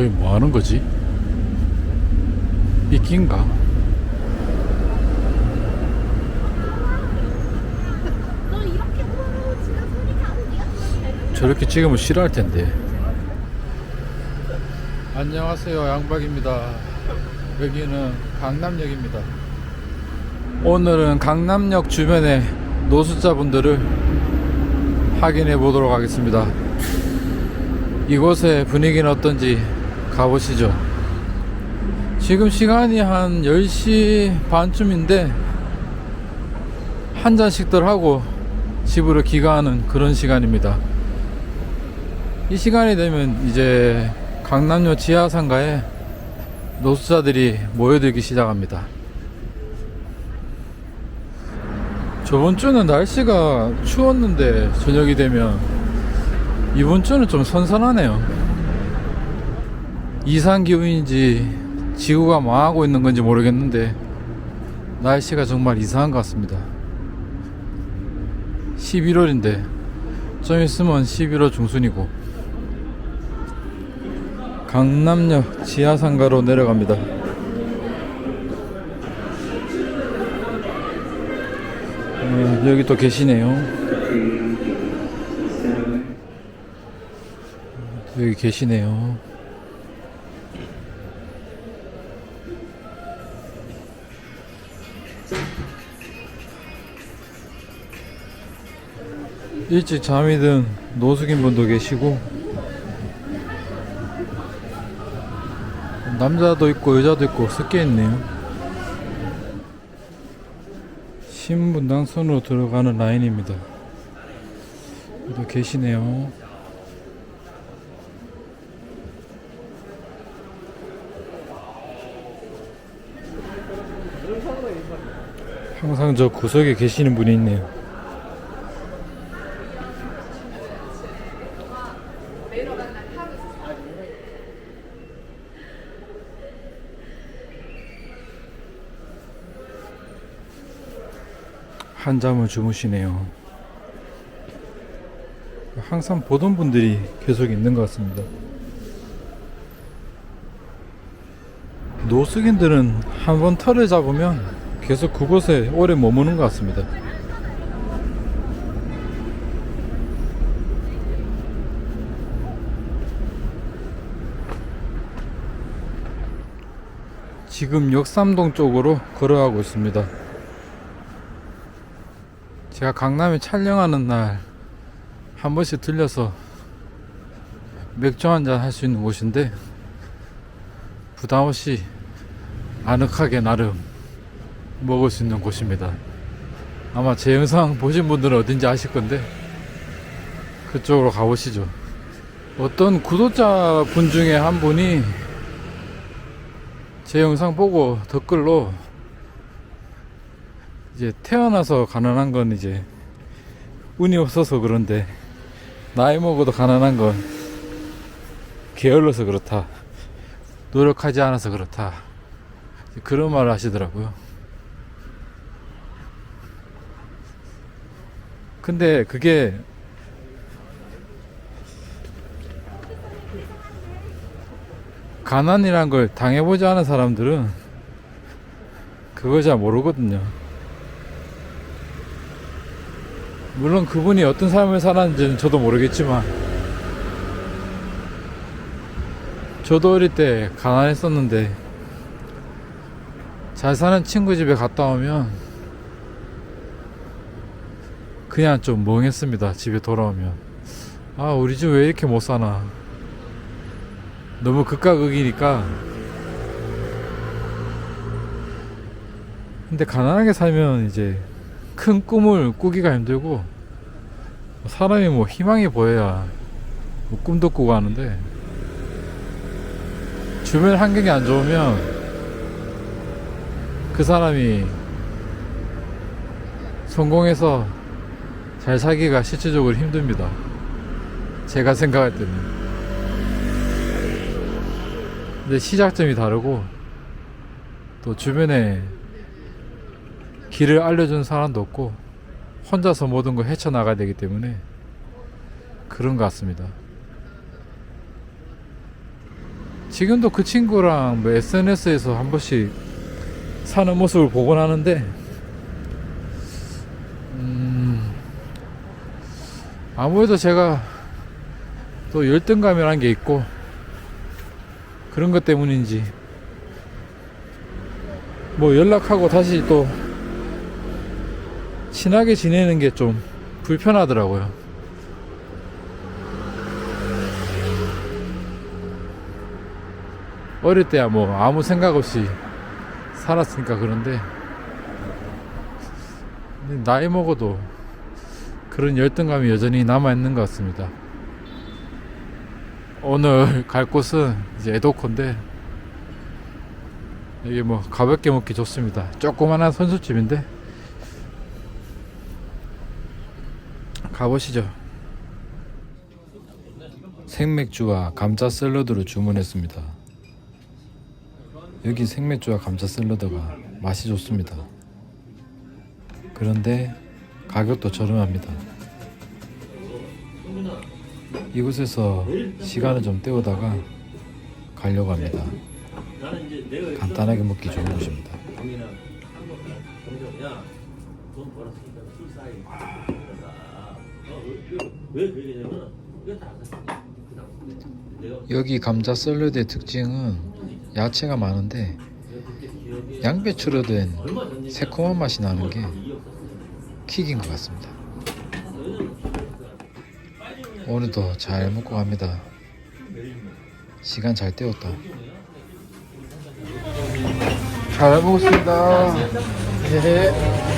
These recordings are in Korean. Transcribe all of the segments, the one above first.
저기 뭐 하는 거지? 들려? 저렇게 찍으면 싫어할 텐데. 안녕하세요, 양박입니다. 여기는 강남역입니다. 오늘은 강남역 주변의 노숙자분들을 확인해 보도록 하겠습니다. 이곳의 분위기는 어떤지 가보시죠. 지금 시간이 한 10시 반쯤인데 한 잔씩들 하고 집으로 귀가하는 그런 시간입니다. 이 시간이 되면 이제 강남역 지하상가에 노숙자들이 모여들기 시작합니다. 저번 주는 날씨가 추웠는데 저녁이 되면 이번 주는 좀 선선하네요. 이상 기후인지 지구가 망하고 있는 건지 모르겠는데 날씨가 정말 이상한 것 같습니다. 11월인데 좀 있으면 11월 중순이고 강남역 지하상가로 내려갑니다. 어, 여기 또 계시네요. 여기 계시네요. 일찍 잠이 든 노숙인 분도 계시고 남자도 있고 여자도 있고 섞여 있네요. 신분당 선으로 들어가는 라인입니다. 또 계시네요. 항상 저 구석에 계시는 분이 있네요. 한잠을 주무시네요. 항상 보던 분들이 계속 있는 것 같습니다. 노숙인들은 한번 털을 잡으면 계속 그곳에 오래 머무는 것 같습니다. 지금 역삼동 쪽으로 걸어가고 있습니다. 제가 강남에 촬영하는 날 한 번씩 들려서 맥주 한 잔 할 수 있는 곳인데 부담 없이 아늑하게 나름 먹을 수 있는 곳입니다. 아마 제 영상 보신 분들은 어딘지 아실 건데 그쪽으로 가보시죠. 어떤 구독자 분 중에 한 분이 제 영상 보고 댓글로 이제 태어나서 가난한 건 이제 운이 없어서 그런데 나이 먹어도 가난한 건 게을러서 그렇다. 노력하지 않아서 그렇다. 그런 말을 하시더라고요. 근데 그게 가난이란 걸 당해보지 않은 사람들은 그걸 잘 모르거든요. 물론 그분이 어떤 삶을 살았는지는 저도 모르겠지만 저도 어릴 때 가난했었는데 잘 사는 친구 집에 갔다 오면 그냥 좀 멍했습니다 집에 돌아오면. 아 우리 집 왜 이렇게 못 사나. 너무 극과 극이니까. 근데 가난하게 살면 이제 큰 꿈을 꾸기가 힘들고 사람이 뭐 희망이 보여야 뭐 꿈도 꾸고 하는데 주변 환경이 안 좋으면 그 사람이 성공해서 잘 살기가 실질적으로 힘듭니다. 제가 생각할 때는. 근데 시작점이 다르고 또 주변에 길을 알려준 사람도 없고 혼자서 모든 걸 헤쳐나가야 되기 때문에 그런 것 같습니다. 지금도 그 친구랑 뭐 SNS에서 한 번씩 사는 모습을 보곤 하는데 음, 아무래도 제가 또 열등감이라는 게 있고 그런 것 때문인지 뭐 연락하고 다시 또 친하게 지내는 게 좀 불편하더라고요. 어릴 때야 뭐 아무 생각 없이 살았으니까 그런데 나이 먹어도 그런 열등감이 여전히 남아 있는 것 같습니다. 오늘 갈 곳은 이제 에도코인데 이게 뭐 가볍게 먹기 좋습니다. 조그만한 선수집인데 가보시죠. 생맥주와 감자 샐러드를 주문했습니다. 여기 생맥주와 감자 샐러드가 맛이 좋습니다. 그런데 가격도 저렴합니다. 이곳에서 시간을 좀 때우다가 가려고 합니다. 간단하게 먹기 좋은 곳입니다. 여기 감자 샐러드의 특징은 야채가 많은데 양배추로 된 새콤한 맛이 나는 게 킥인 것 같습니다. 오늘도 잘 먹고 갑니다. 시간 잘 때웠다. 잘 먹었습니다. 예.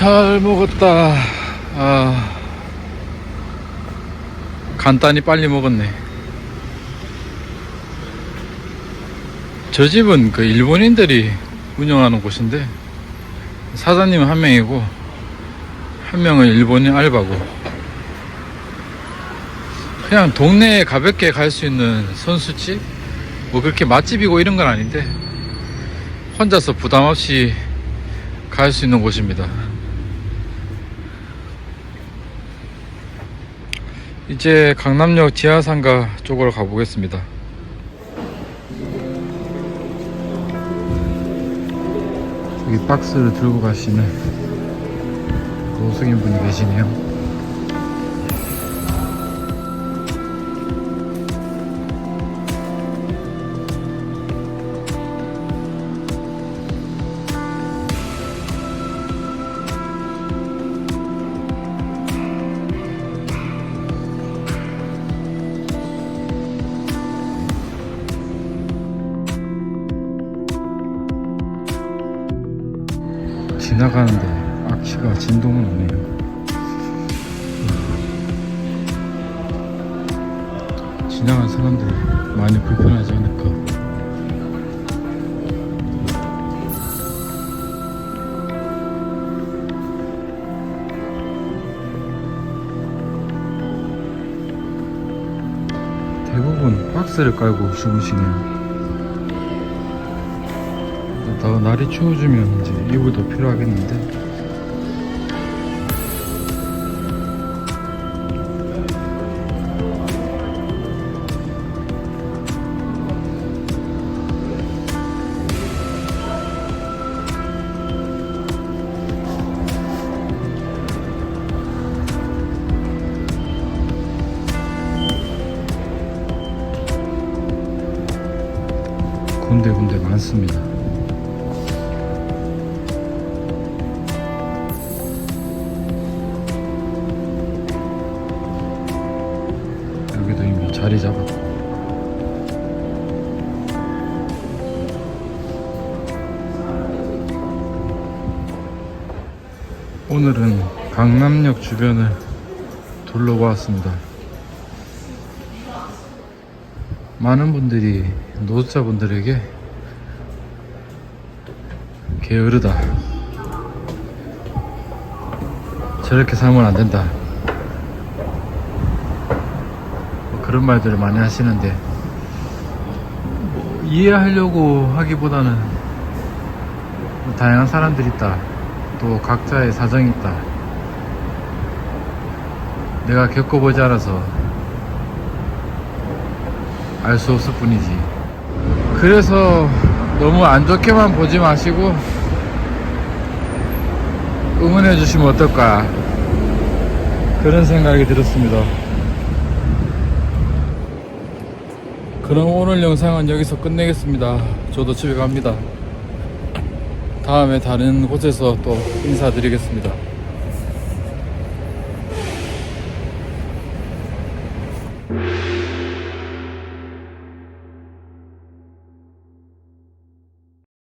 잘 먹었다. 아, 간단히 빨리 먹었네. 저 집은 그 일본인들이 운영하는 곳인데 사장님은 한 명이고 한 명은 일본인 알바고 그냥 동네에 가볍게 갈 수 있는 선수집 뭐 그렇게 맛집이고 이런 건 아닌데 혼자서 부담 없이 갈 수 있는 곳입니다. 이제 강남역 지하상가 쪽으로 가보겠습니다. 여기 박스를 들고 가시는 노숙인 분이 계시네요. 지나가는데 악취가 진동은 오네요. 지나가는 사람들이 많이 불편하지 않을까. 대부분 박스를 깔고 주무시네요. 더 날이 추워지면 이제 이불 더 필요하겠는데 군데군데 많습니다. 잡았고 오늘은 강남역 주변을 둘러보았습니다. 많은 분들이 노숙자분들에게 게으르다. 저렇게 살면 안 된다 뭐 그런 말들을 많이 하시는데 뭐 이해하려고 하기보다는 뭐 다양한 사람들이 있다 또 각자의 사정이 있다 내가 겪어보지 않아서 알 수 없을 뿐이지. 그래서 너무 안 좋게만 보지 마시고 응원해 주시면 어떨까 그런 생각이 들었습니다. 그럼 오늘 영상은 여기서 끝내겠습니다. 저도 집에 갑니다. 다음에 다른 곳에서 또 인사드리겠습니다.